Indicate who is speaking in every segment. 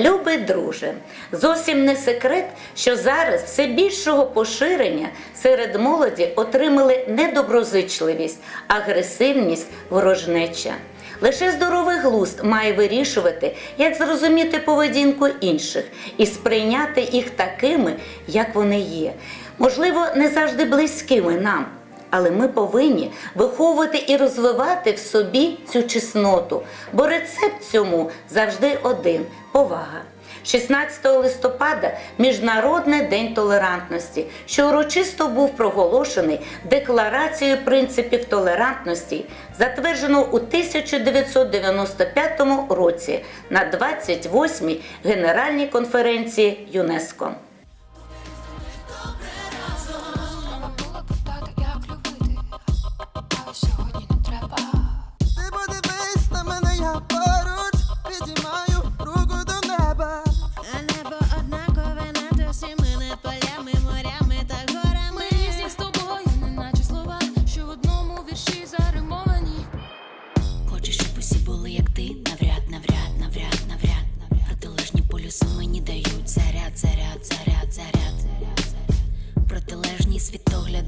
Speaker 1: Любий друже, зовсім не секрет, що зараз все більшого поширення серед молоді отримали недоброзичливість, агресивність, ворожнеча. Лише здоровий глузд має вирішувати, як зрозуміти поведінку інших і сприйняти їх такими, як вони є. Можливо, не завжди близькими нам. Але ми повинні виховувати і розвивати в собі цю чесноту, бо рецепт цьому завжди один повага. 16 листопада Міжнародний день толерантності, що урочисто був проголошений Декларацією принципів толерантності, затверджено у 1995 році на 28-й Генеральній конференції ЮНЕСКО.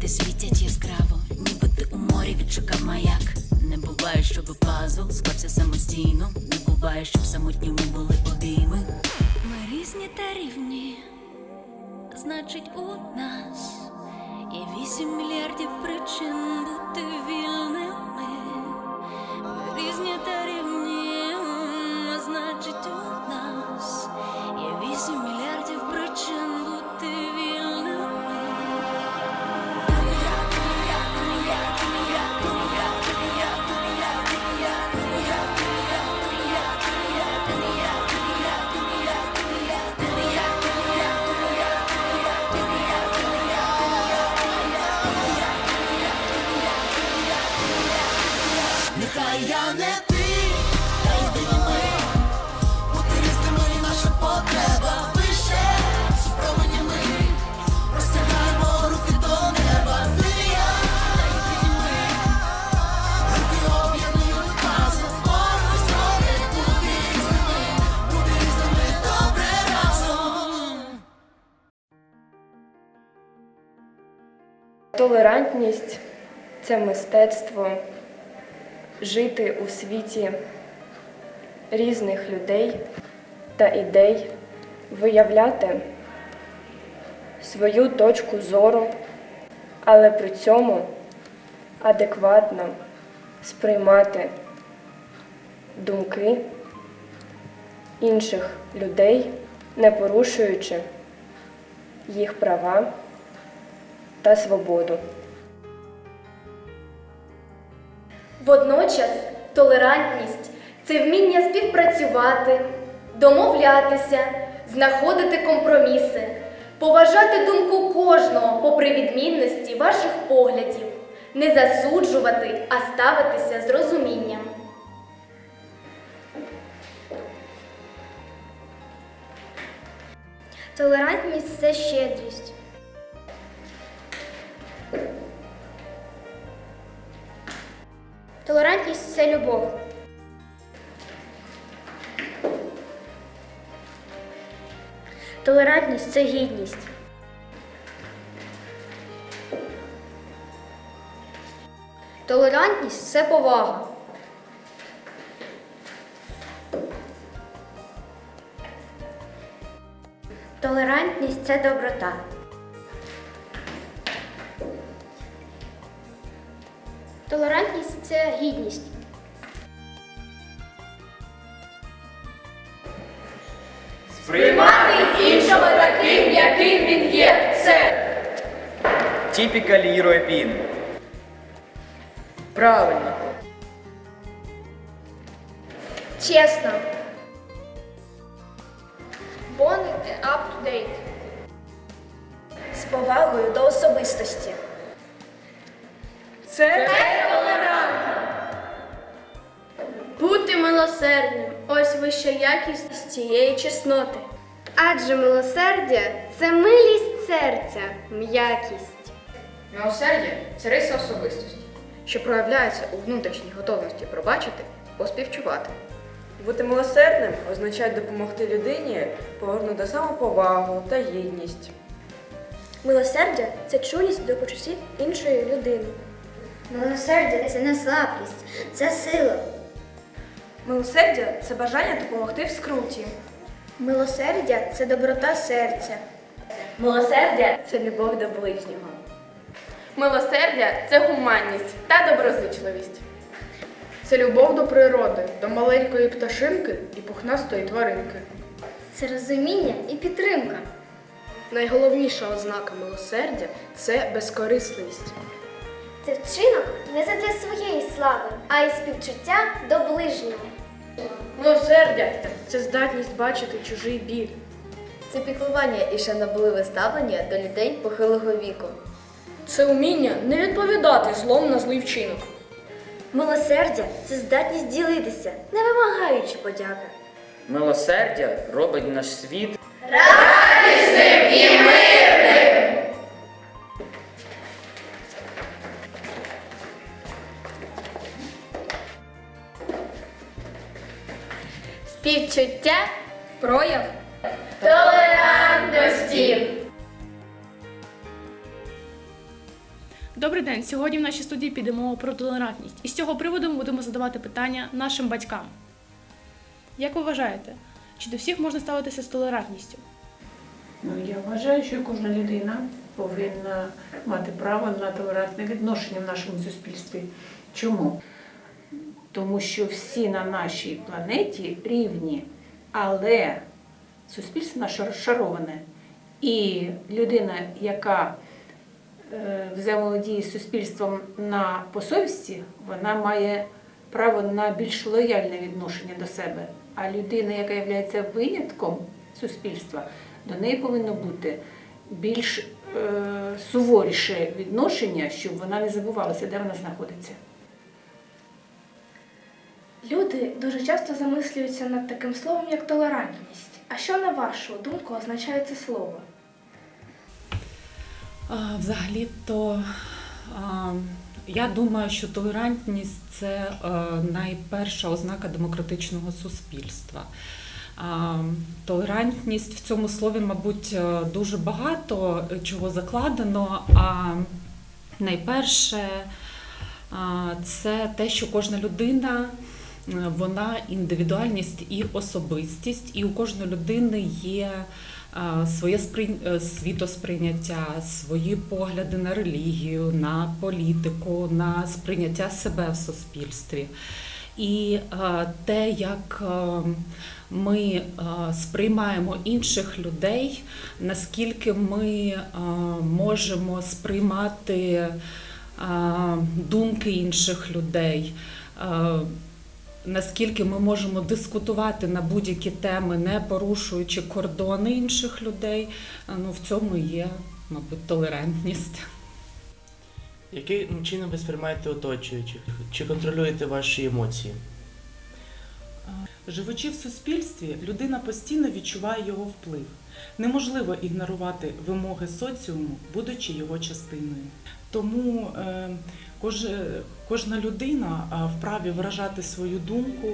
Speaker 2: Світогляди світять яскраво, ніби ти у морі відшукав маяк. Не буває, щоб пазл склався самостійно. Не буває, щоб самотніми були обійми. Ми різні та рівні, значить, у нас є вісім мільярдів причин бути вільними. Ми різні та рівні, значить, у нас
Speaker 3: Толерантність це мистецтво жити у світі різних людей та ідей, виявляти свою точку зору, але при цьому адекватно сприймати думки інших людей, не порушуючи їх права та свободу.
Speaker 4: Водночас толерантність це вміння співпрацювати, домовлятися, знаходити компроміси, поважати думку кожного попри відмінності ваших поглядів, не засуджувати, а ставитися з розумінням. Толерантність це щедрість. Це любов. Толерантність це гідність. Толерантність це повага. Толерантність це доброта. Толерантність це гідність.
Speaker 5: Typical European. Правильно.
Speaker 4: Чесно. Бонити up to date. З повагою до особистості.
Speaker 3: Це
Speaker 4: Бути милосердним. Ось вища якість цієї чесноти. Адже милосердя це милість серця, м'якість.
Speaker 6: Милосердя це риса особистості, що проявляється у внутрішній готовності пробачити, поспівчувати.
Speaker 7: Бути милосердним означає допомогти людині повернути самоповагу та гідність.
Speaker 4: Милосердя це чуйність до почуттів іншої людини.
Speaker 8: Милосердя це не слабкість, це сила.
Speaker 3: Милосердя це бажання допомогти в скруті.
Speaker 8: Милосердя це доброта серця.
Speaker 3: Милосердя це любов до ближнього.
Speaker 6: Милосердя це гуманність та доброзичливість. Це любов до природи, до маленької пташинки і пухнастої тваринки.
Speaker 8: Це розуміння і підтримка.
Speaker 4: Найголовніша ознака милосердя це безкорисливість.
Speaker 8: Це вчинок не задля своєї слави, а й співчуття до ближнього.
Speaker 4: Милосердя це здатність бачити чужий біль.
Speaker 9: Це піклування і шанобливе ставлення до людей похилого віку.
Speaker 4: Це уміння не відповідати злом на злий вчинок.
Speaker 9: Милосердя це здатність ділитися, не вимагаючи подяки.
Speaker 5: Милосердя робить наш світ
Speaker 4: Співчуття прояв толерантності.
Speaker 10: Добрий день. Сьогодні в нашій студії піде мова про толерантність. І з цього приводу ми будемо задавати питання нашим батькам. Як ви вважаєте, чи до всіх можна ставитися з толерантністю?
Speaker 11: Ну, я вважаю, що кожна людина повинна мати право на толерантне відношення в нашому суспільстві. Чому? Тому що всі на нашій планеті рівні, але суспільство наше розшароване. І людина, яка е, взаємодіє з суспільством на посовісті, вона має право на більш лояльне відношення до себе. А людина, яка є винятком суспільства, до неї повинно бути більш е, суворіше відношення, щоб вона не забувалася, де вона знаходиться.
Speaker 3: Люди дуже часто замислюються над таким словом, як толерантність. А що, на вашу думку, означає це слово?
Speaker 12: Взагалі-то я думаю, що толерантність це е, найперша ознака демократичного суспільства. Толерантність в цьому слові, мабуть, е, дуже багато чого закладено. А найперше це те, що кожна людина. Е, Вона індивідуальність і особистість, і у кожної людини є е, своє е, світосприйняття, свої погляди на релігію, на політику, на сприйняття себе в суспільстві. І те, як ми сприймаємо інших людей, наскільки ми можемо сприймати думки інших людей. Е, Наскільки ми можемо дискутувати на будь-які теми, не порушуючи кордони інших людей, е, ну в цьому є, мабуть, толерантність.
Speaker 13: Яким чином ви сприймаєте оточуючих? Чи контролюєте ваші емоції?
Speaker 12: Живучи в суспільстві, людина постійно відчуває його вплив. Неможливо ігнорувати вимоги соціуму, будучи його частиною. Тому е, кож, кожна людина вправі виражати свою думку,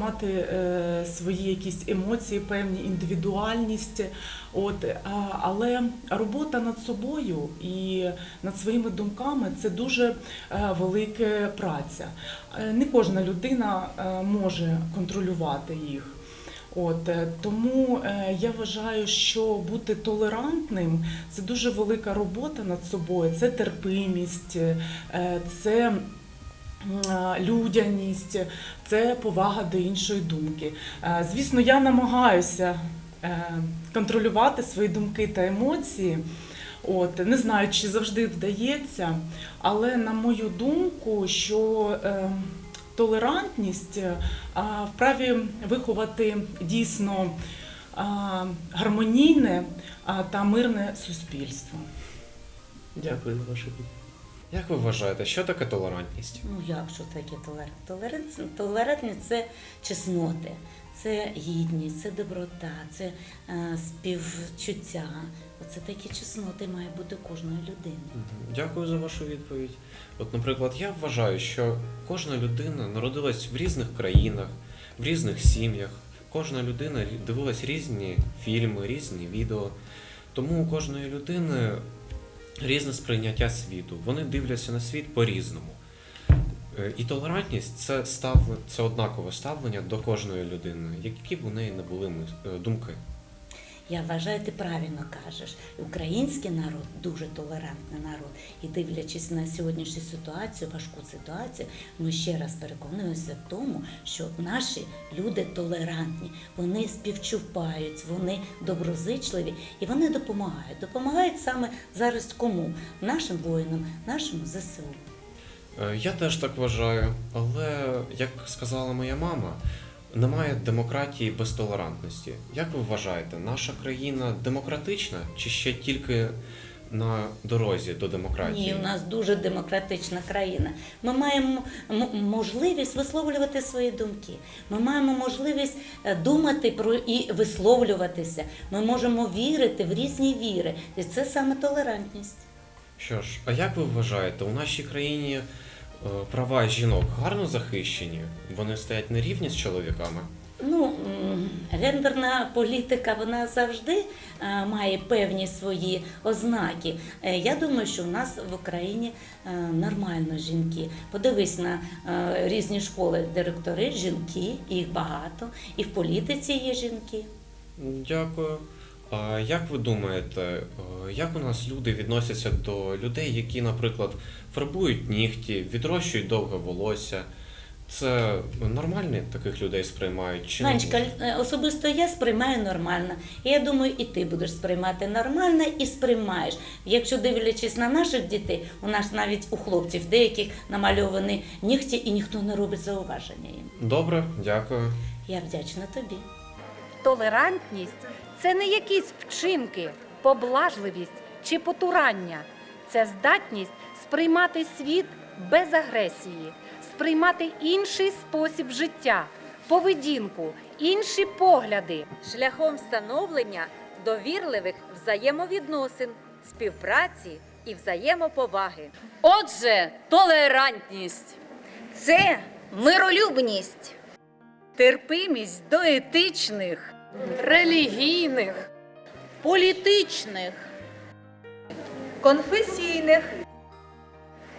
Speaker 12: мати е, свої якісь емоції, певні індивідуальність. От, але робота над собою і над своїми думками це дуже е, велика праця. Е, Не кожна людина може контролювати їх. От е, тому е, я вважаю, що бути толерантним це дуже велика робота над собою. Це терпимість, е, це людяність, це повага до іншої думки. Звісно, я намагаюся контролювати свої думки та емоції. От не знаю, чи завжди вдається, але на мою думку, що е, толерантність е, вправі виховати дійсно гармонійне та мирне суспільство.
Speaker 13: Дякую за вашу відповідь.
Speaker 14: Як ви вважаєте, що таке толерантність?
Speaker 1: Ну як що таке толерантність? Толерантність, толерантність це чесноти, це гідність, це доброта, це е, співчуття. Оце такі чесноти має бути кожної людини.
Speaker 14: Дякую за вашу відповідь. От, наприклад, я вважаю, що кожна людина народилась в різних країнах, в різних сім'ях. Кожна людина дивилась різні фільми, різні відео. Тому у кожної людини різне сприйняття світу. Вони дивляться на світ по-різному. Е, І толерантність це став це однакове ставлення до кожної людини, які б у неї не були е, думки.
Speaker 1: Я вважаю, ти правильно кажеш. Український народ дуже толерантний народ. І дивлячись на сьогоднішню ситуацію, важку ситуацію, ми ще раз переконуємося в тому, що наші люди толерантні, вони співчувають, вони доброзичливі і вони допомагають. Допомагають саме зараз кому? Нашим воїнам, нашому ЗСУ.
Speaker 14: Е, Я теж так вважаю, але як сказала моя мама, немає демократії без толерантності. Як ви вважаєте, наша країна демократична чи ще тільки на дорозі до демократії?
Speaker 1: Ні, у нас дуже демократична країна. Ми маємо можливість висловлювати свої думки. Ми маємо можливість е, думати про і висловлюватися. Ми можемо вірити в різні віри. І це саме толерантність.
Speaker 14: Що ж, а як ви вважаєте, у нашій країні права жінок гарно захищені? Вони стоять на рівні з чоловіками?
Speaker 1: Ну, гендерна політика вона завжди е, має певні свої ознаки. Е, Я думаю, що в нас в Україні е, нормально жінки. Подивись на е, різні школи, директори, жінки, їх багато, і в політиці є жінки.
Speaker 14: Дякую. А як ви думаєте, е, як у нас люди відносяться до людей, які, наприклад, фарбують нігті, відрощують довге волосся? Це нормально таких людей сприймають? Чи дуже?
Speaker 1: е, особисто я сприймаю нормально. Я думаю, і ти будеш сприймати нормально і сприймаєш. Якщо дивлячись на наших дітей, у нас навіть у хлопців деяких намальовані нігті, і ніхто не робить зауваження їм.
Speaker 14: Добре, дякую.
Speaker 1: Я вдячна тобі.
Speaker 15: Толерантність це не якісь вчинки, поблажливість чи потурання. Це здатність сприймати світ без агресії, сприймати інший спосіб життя, поведінку, інші погляди.
Speaker 16: шляхом встановлення довірливих взаємовідносин, співпраці і взаємоповаги.
Speaker 15: Отже, толерантність
Speaker 16: Це миролюбність,
Speaker 15: терпимість до етичних, релігійних, політичних,
Speaker 16: конфесійних,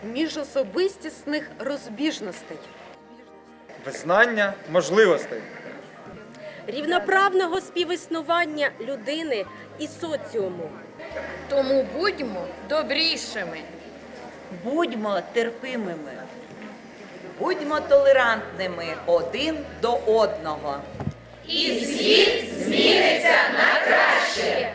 Speaker 15: міжособистісних розбіжностей.
Speaker 17: Визнання можливостей.
Speaker 16: рівноправного співіснування людини і соціуму.
Speaker 15: Тому будьмо добрішими.
Speaker 16: Будьмо терпимими. Будьмо толерантними один до одного.
Speaker 15: І світ зміниться на краще.